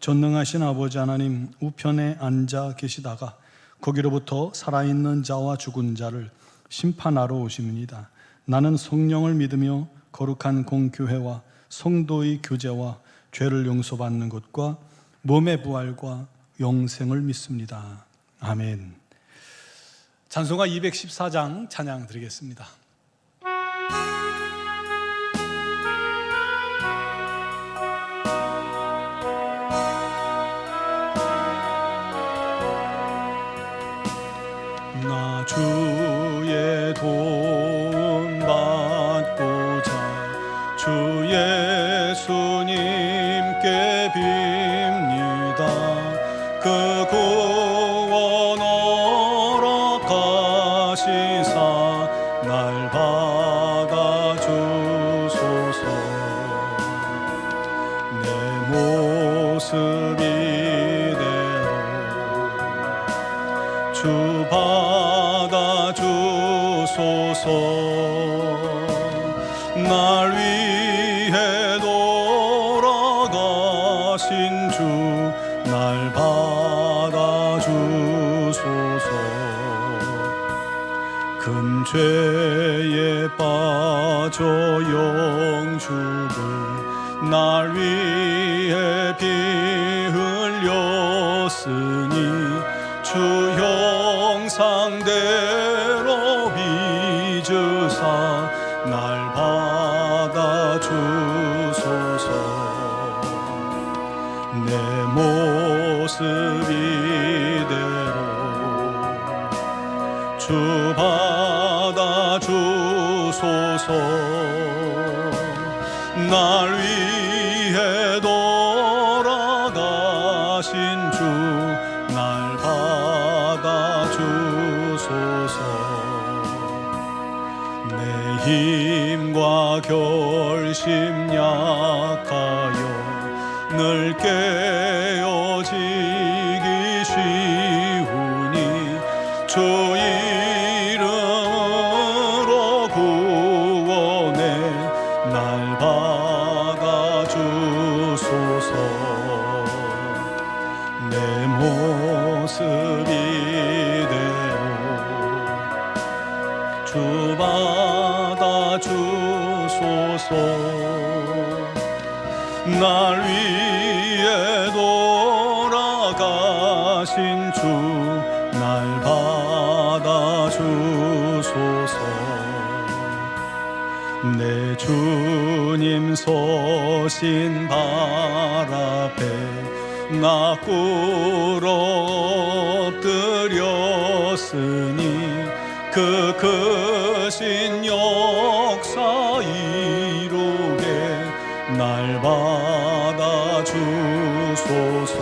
전능하신 아버지 하나님 우편에 앉아 계시다가 거기로부터 살아있는 자와 죽은 자를 심판하러 오십니다. 나는 성령을 믿으며 거룩한 공교회와 성도의 교제와 죄를 용서받는 것과 몸의 부활과 영생을 믿습니다. 아멘. 찬송가 214장 찬양 드리겠습니다. 주의 도 주 받아 주소서. 날 위해 돌아가신 주 날 받아 주소서. 큰 죄에 빠져 영죽을 날 위해 피 흘렸으니 주 형상대로 빚으사 날 받아 주소서. 내 모습 이대로 주 받아 주소서. 날 주소서. 내 힘과 결심 약하여 늘 깨 받아 주소서. 날 위해 돌아가신 주 날 받아 주소서. 내 주님 서신 발 앞에 나 꿇어 엎드렸으니 그 크신 역사 이루게 날 받아 주소서.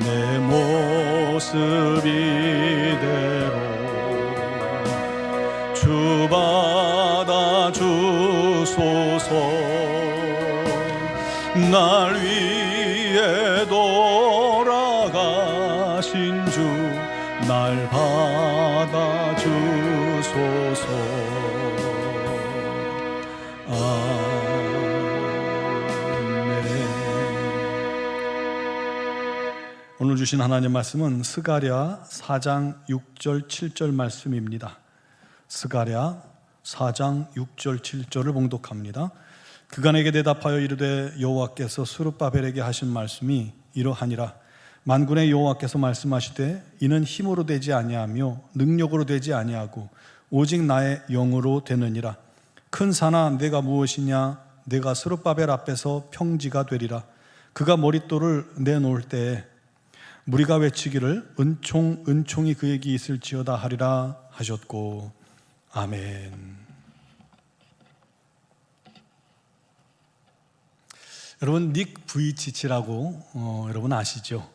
내 모습 이대로 주 받아 주소서. 날 날 받아 주소서 아멘 오늘 주신 하나님 말씀은 스가랴 4장 6절 7절 말씀입니다. 스가랴 4장 6절 7절을 봉독합니다. 그간에게 대답하여 이르되 여호와께서 수르바벨에게 하신 말씀이 이러하니라 만군의 여호와께서 말씀하시되 이는 힘으로 되지 아니하며 능력으로 되지 아니하고 오직 나의 영으로 되느니라. 큰 산아 내가 무엇이냐? 내가 스룹바벨 앞에서 평지가 되리라. 그가 머릿돌을 내놓을 때에 무리가 외치기를 은총 은총이 그에게 있을지어다 하리라 하셨고 아멘. 여러분 닉 부이치치라고 어, 여러분 아시죠?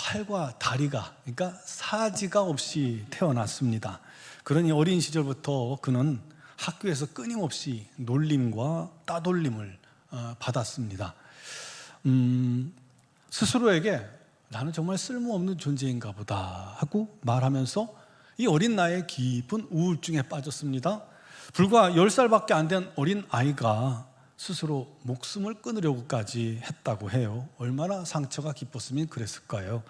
팔과 다리가 그러니까 사지가 없이 태어났습니다. 그러니 어린 시절부터 그는 학교에서 끊임없이 놀림과 따돌림을 어, 받았습니다. 음, 스스로에게 나는 정말 쓸모없는 존재인가 보다 하고 말하면서 이 어린 나이에 깊은 우울증에 빠졌습니다. 불과 10살밖에 안 된 어린 아이가 스스로 목숨을 끊으려고까지 했다고 해요. 얼마나 상처가 깊었으면 그랬을까요?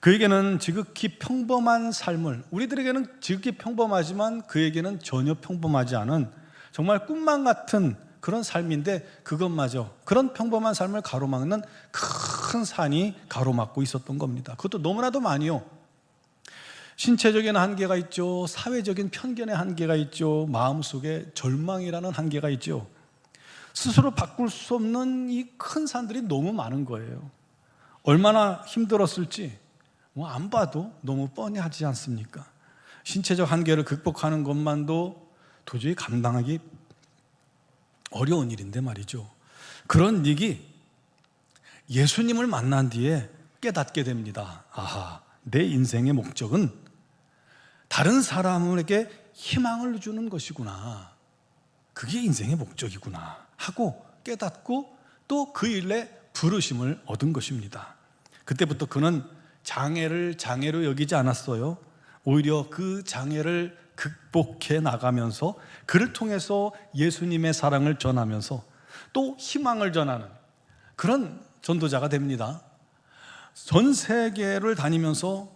그에게는 지극히 평범한 삶을 우리들에게는 지극히 평범하지만 그에게는 전혀 평범하지 않은 정말 꿈만 같은 그런 삶인데 그것마저 그런 평범한 삶을 가로막는 큰 산이 가로막고 있었던 겁니다. 그것도 너무나도 많이요. 신체적인 한계가 있죠. 사회적인 편견의 한계가 있죠. 마음속에 절망이라는 한계가 있죠. 스스로 바꿀 수 없는 이 큰 산들이 너무 많은 거예요. 얼마나 힘들었을지 뭐 안 봐도 너무 뻔히 하지 않습니까? 신체적 한계를 극복하는 것만도 도저히 감당하기 어려운 일인데 말이죠. 그런 닉이 예수님을 만난 뒤에 깨닫게 됩니다. 아하, 내 인생의 목적은 다른 사람에게 희망을 주는 것이구나. 그게 인생의 목적이구나. 하고 깨닫고 또 그 일에 부르심을 얻은 것입니다. 그때부터 그는 장애를 장애로 여기지 않았어요. 오히려 그 장애를 극복해 나가면서 그를 통해서 예수님의 사랑을 전하면서 또 희망을 전하는 그런 전도자가 됩니다. 전 세계를 다니면서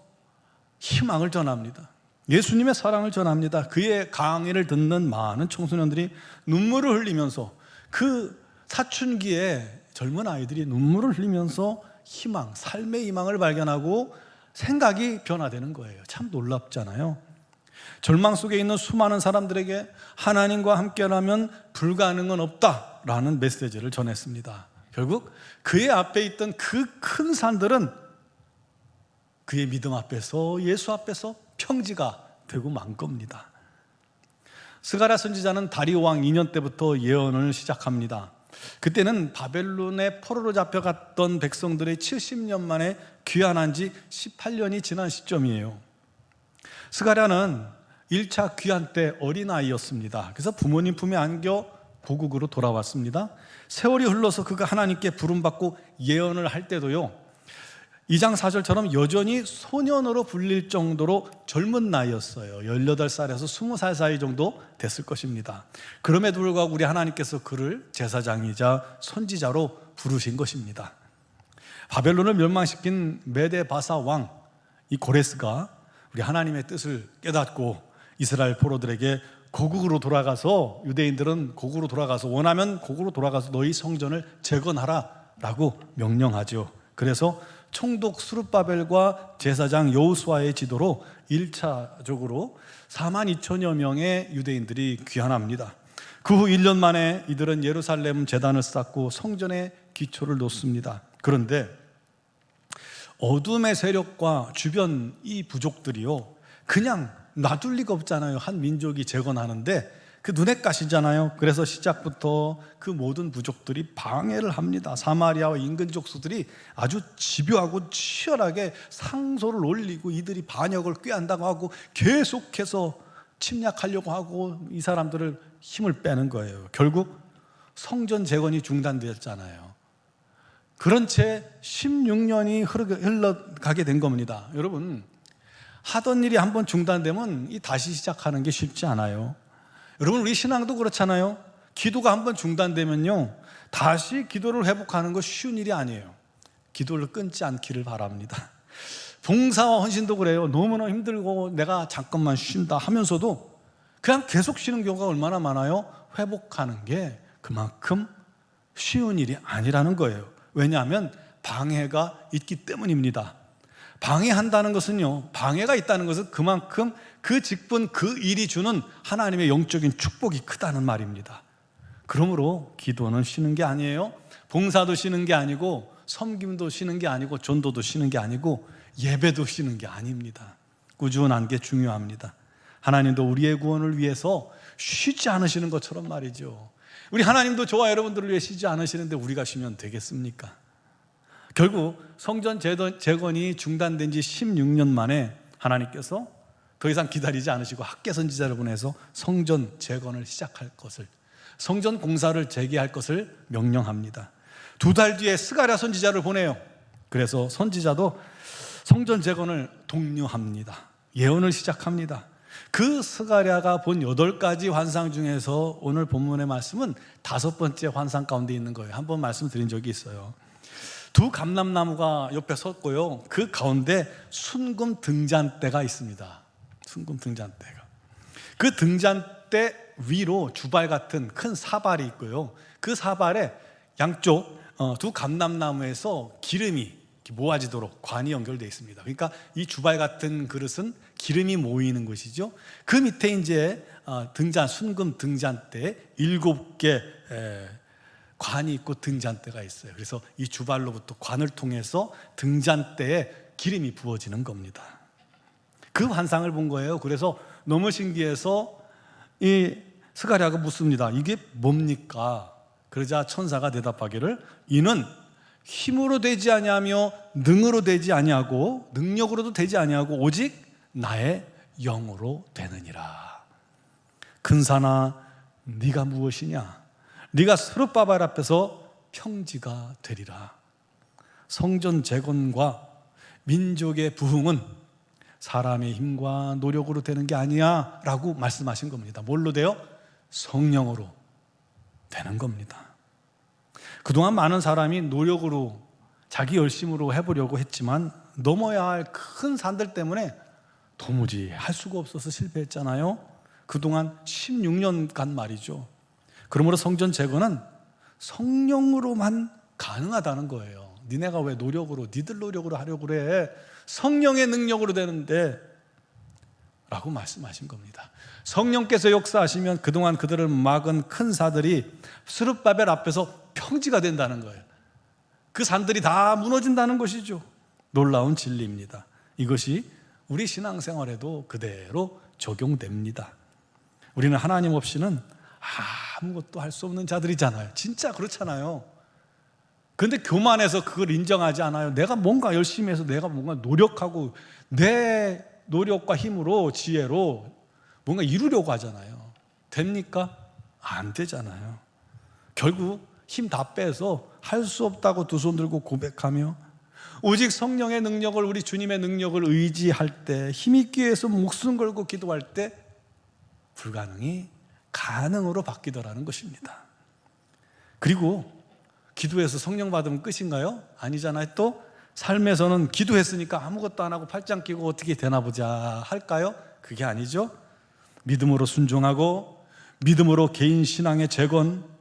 희망을 전합니다. 예수님의 사랑을 전합니다. 그의 강의를 듣는 많은 청소년들이 눈물을 흘리면서 그 사춘기에 젊은 아이들이 눈물을 흘리면서 희망, 삶의 희망을 발견하고 생각이 변화되는 거예요. 참 놀랍잖아요. 절망 속에 있는 수많은 사람들에게 하나님과 함께라면 불가능은 없다라는 메시지를 전했습니다. 결국 그의 앞에 있던 그 큰 산들은 그의 믿음 앞에서 예수 앞에서 평지가 되고 만 겁니다. 스가랴 선지자는 다리오 왕 2년 때부터 예언을 시작합니다. 그때는 바벨론의 포로로 잡혀갔던 백성들의 70년 만에 귀환한 지 18년이 지난 시점이에요. 스가랴는 1차 귀환 때 어린아이였습니다. 그래서 부모님 품에 안겨 고국으로 돌아왔습니다. 세월이 흘러서 그가 하나님께 부름받고 예언을 할 때도요. 2장 4절처럼 여전히 소년으로 불릴 정도로 젊은 나이였어요. 18살에서 20살 사이 정도 됐을 것입니다. 그럼에도 불구하고 우리 하나님께서 그를 제사장이자 선지자로 부르신 것입니다. 바벨론을 멸망시킨 메데 바사 왕, 이 고레스가 우리 하나님의 뜻을 깨닫고 이스라엘 포로들에게 고국으로 돌아가서 유대인들은 고국으로 돌아가서 원하면 고국으로 돌아가서 너희 성전을 재건하라 라고 명령하죠. 그래서 총독 수르바벨과 제사장 여우수아의 지도로 1차적으로 4만 2천여 명의 유대인들이 귀환합니다. 그 후 1년 만에 이들은 예루살렘 재단을 쌓고 성전에 기초를 놓습니다. 그런데 어둠의 세력과 주변 이 부족들이요. 그냥 놔둘 리가 없잖아요. 한 민족이 재건하는데 그 눈에 까시잖아요. 그래서 시작부터 그 모든 부족들이 방해를 합니다. 사마리아와 인근 족수들이 아주 집요하고 치열하게 상소를 올리고 이들이 반역을 꾀한다고 하고 계속해서 침략하려고 하고 이 사람들을 힘을 빼는 거예요. 결국 성전 재건이 중단되었잖아요. 그런 채 16년이 흘러가게 된 겁니다. 여러분, 하던 일이 한번 중단되면 이 다시 시작하는 게 쉽지 않아요. 여러분 우리 신앙도 그렇잖아요. 기도가 한번 중단되면요. 다시 기도를 회복하는 거 쉬운 일이 아니에요. 기도를 끊지 않기를 바랍니다. 봉사와 헌신도 그래요. 너무나 힘들고 내가 잠깐만 쉰다 하면서도 그냥 계속 쉬는 경우가 얼마나 많아요? 회복하는 게 그만큼 쉬운 일이 아니라는 거예요. 왜냐하면 방해가 있기 때문입니다. 방해한다는 것은요, 방해가 있다는 것은 그만큼 그 직분, 그 일이 주는 하나님의 영적인 축복이 크다는 말입니다. 그러므로 기도는 쉬는 게 아니에요. 봉사도 쉬는 게 아니고, 섬김도 쉬는 게 아니고, 전도도 쉬는 게 아니고, 예배도 쉬는 게 아닙니다. 꾸준한 게 중요합니다. 하나님도 우리의 구원을 위해서 쉬지 않으시는 것처럼 말이죠. 우리 하나님도 저와 여러분들을 위해 쉬지 않으시는데 우리가 쉬면 되겠습니까? 결국 성전 재건- 재건이 중단된 지 16년 만에 하나님께서 더 이상 기다리지 않으시고 학계 선지자를 보내서 성전 재건을 시작할 것을 성전 공사를 재개할 것을 명령합니다. 두 달 뒤에 스가랴 선지자를 보내요. 그래서 선지자도 성전 재건을 독려합니다. 예언을 시작합니다. 그 스가랴가 본 여덟 가지 환상 중에서 오늘 본문의 말씀은 다섯 번째 환상 가운데 있는 거예요. 한번 말씀드린 적이 있어요. 두 감람나무가 옆에 섰고요. 그 가운데 순금 등잔대가 있습니다. 순금 등잔대가. 그 등잔대 위로 주발 같은 큰 사발이 있고요. 그 사발에 양쪽 어, 두 감람나무에서 기름이 모아지도록 관이 연결되어 있습니다. 그러니까 이 주발 같은 그릇은 기름이 모이는 것이죠. 그 밑에 이제 어, 등잔 순금 등잔대 일곱 개 에, 관이 있고 등잔대가 있어요. 그래서 이 주발로부터 관을 통해서 등잔대에 기름이 부어지는 겁니다. 그 환상을 본 거예요. 그래서 너무 신기해서 이 스가랴가 묻습니다. 이게 뭡니까? 그러자 천사가 대답하기를 이는 힘으로 되지 아니하며 능으로 되지 아니하고 능력으로도 되지 아니하고 오직 나의 영으로 되느니라. 근사나 네가 무엇이냐? 네가 스룹바발 앞에서 평지가 되리라. 성전 재건과 민족의 부흥은 사람의 힘과 노력으로 되는 게 아니야 라고 말씀하신 겁니다. 뭘로 돼요? 성령으로 되는 겁니다. 그동안 많은 사람이 노력으로 자기 열심으로 해보려고 했지만 넘어야 할 큰 산들 때문에 도무지 할 수가 없어서 실패했잖아요. 그동안 16년간 말이죠. 그러므로 성전 재건은 성령으로만 가능하다는 거예요. 니네가 왜 노력으로, 니들 노력으로 하려고 그래? 성령의 능력으로 되는데 라고 말씀하신 겁니다. 성령께서 역사하시면 그동안 그들을 막은 큰 사들이 스룹바벨 앞에서 평지가 된다는 거예요. 그 산들이 다 무너진다는 것이죠. 놀라운 진리입니다. 이것이 우리 신앙생활에도 그대로 적용됩니다. 우리는 하나님 없이는 아무것도 할 수 없는 자들이잖아요. 진짜 그렇잖아요. 근데 교만해서 그걸 인정하지 않아요. 내가 뭔가 열심히 해서 내가 뭔가 노력하고 내 노력과 힘으로 지혜로 뭔가 이루려고 하잖아요. 됩니까? 안 되잖아요. 결국 힘 다 빼서 할 수 없다고 두 손 들고 고백하며 오직 성령의 능력을 우리 주님의 능력을 의지할 때 힘있기 위해서 목숨 걸고 기도할 때 불가능이 가능으로 바뀌더라는 것입니다. 그리고 기도해서 성령 받으면 끝인가요? 아니잖아요. 또 삶에서는 기도했으니까 아무것도 안 하고 팔짱 끼고 어떻게 되나 보자 할까요? 그게 아니죠. 믿음으로 순종하고 믿음으로 개인 신앙의 재건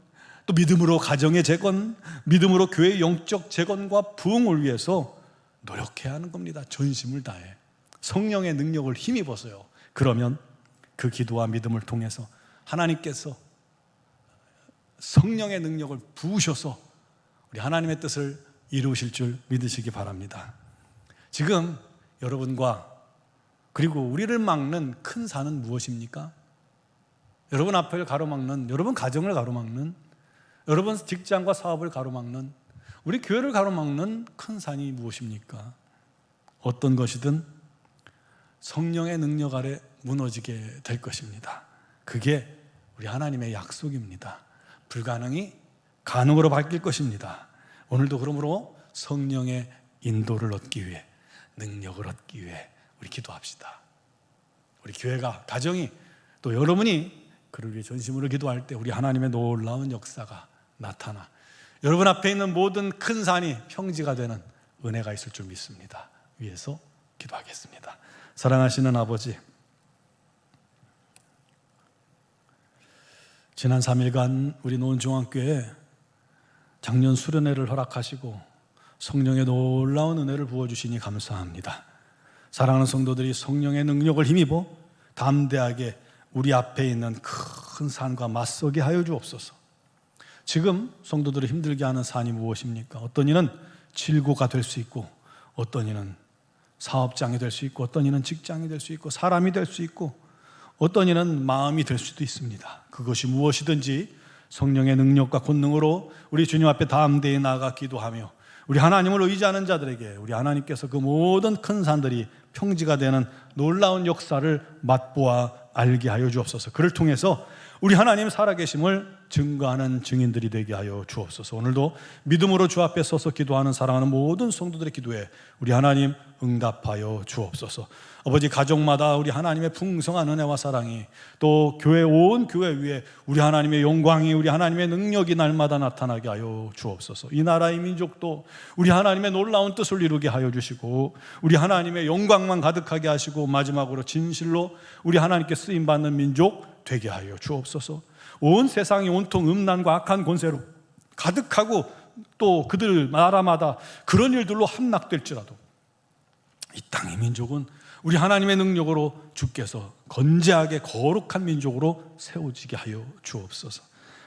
또 믿음으로 가정의 재건, 믿음으로 교회의 영적 재건과 부흥을 위해서 노력해야 하는 겁니다. 전심을 다해. 성령의 능력을 힘입어서요. 그러면 그 기도와 믿음을 통해서 하나님께서 성령의 능력을 부으셔서 우리 하나님의 뜻을 이루실 줄 믿으시기 바랍니다. 지금 여러분과 그리고 우리를 막는 큰 산은 무엇입니까? 여러분 앞을 가로막는, 여러분 가정을 가로막는, 여러분 직장과 사업을 가로막는, 우리 교회를 가로막는 큰 산이 무엇입니까? 어떤 것이든 성령의 능력 아래 무너지게 될 것입니다. 그게 우리 하나님의 약속입니다. 불가능이 가능으로 바뀔 것입니다. 오늘도 그러므로 성령의 인도를 얻기 위해 능력을 얻기 위해 우리 기도합시다. 우리 교회가 가정이 또 여러분이 그를 위해 전심으로 기도할 때 우리 하나님의 놀라운 역사가 나타나 여러분 앞에 있는 모든 큰 산이 평지가 되는 은혜가 있을 줄 믿습니다. 위해서 기도하겠습니다. 사랑하시는 아버지 지난 3일간 우리 노원중앙교회 작년 수련회를 허락하시고 성령의 놀라운 은혜를 부어주시니 감사합니다. 사랑하는 성도들이 성령의 능력을 힘입어 담대하게 우리 앞에 있는 큰 산과 맞서게 하여 주옵소서. 지금 성도들을 힘들게 하는 산이 무엇입니까? 어떤 이는 질고가 될 수 있고, 어떤 이는 사업장이 될 수 있고, 어떤 이는 직장이 될 수 있고, 사람이 될 수 있고, 어떤 이는 마음이 될 수도 있습니다. 그것이 무엇이든지 성령의 능력과 권능으로 우리 주님 앞에 담대히 나아가 기도하며 우리 하나님을 의지하는 자들에게 우리 하나님께서 그 모든 큰 산들이 평지가 되는 놀라운 역사를 맛보아 알게 하여 주옵소서. 그를 통해서 우리 하나님 살아계심을 증거하는 증인들이 되게 하여 주옵소서. 오늘도 믿음으로 주 앞에 서서 기도하는 사랑하는 모든 성도들의 기도에 우리 하나님 응답하여 주옵소서. 아버지 가족마다 우리 하나님의 풍성한 은혜와 사랑이 또 교회 온 교회 위에 우리 하나님의 영광이 우리 하나님의 능력이 날마다 나타나게 하여 주옵소서. 이 나라의 민족도 우리 하나님의 놀라운 뜻을 이루게 하여 주시고 우리 하나님의 영광만 가득하게 하시고 마지막으로 진실로 우리 하나님께 쓰임 받는 민족 되게 하여 주옵소서. 온 세상이 온통 음란과 악한 권세로 가득하고 또 그들 나라마다 그런 일들로 함락될지라도 이 땅의 민족은 우리 하나님의 능력으로 주께서 건재하게 거룩한 민족으로 세워지게 하여 주옵소서.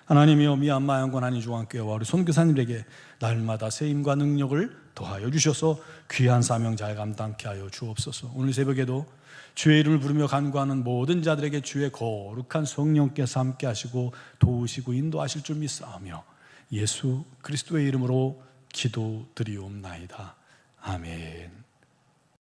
하나님이여 미얀마 양권 한인중앙교회와 우리 선교사님에게 날마다 세임과 능력을 더하여 주셔서 귀한 사명 잘 감당케 하여 주옵소서. 오늘 새벽에도 주의 이름을 부르며 간구하는 모든 자들에게 주의 거룩한 성령께서 함께 하시고 도우시고 인도하실 줄 믿사오며 예수 그리스도의 이름으로 기도드리옵나이다. 아멘.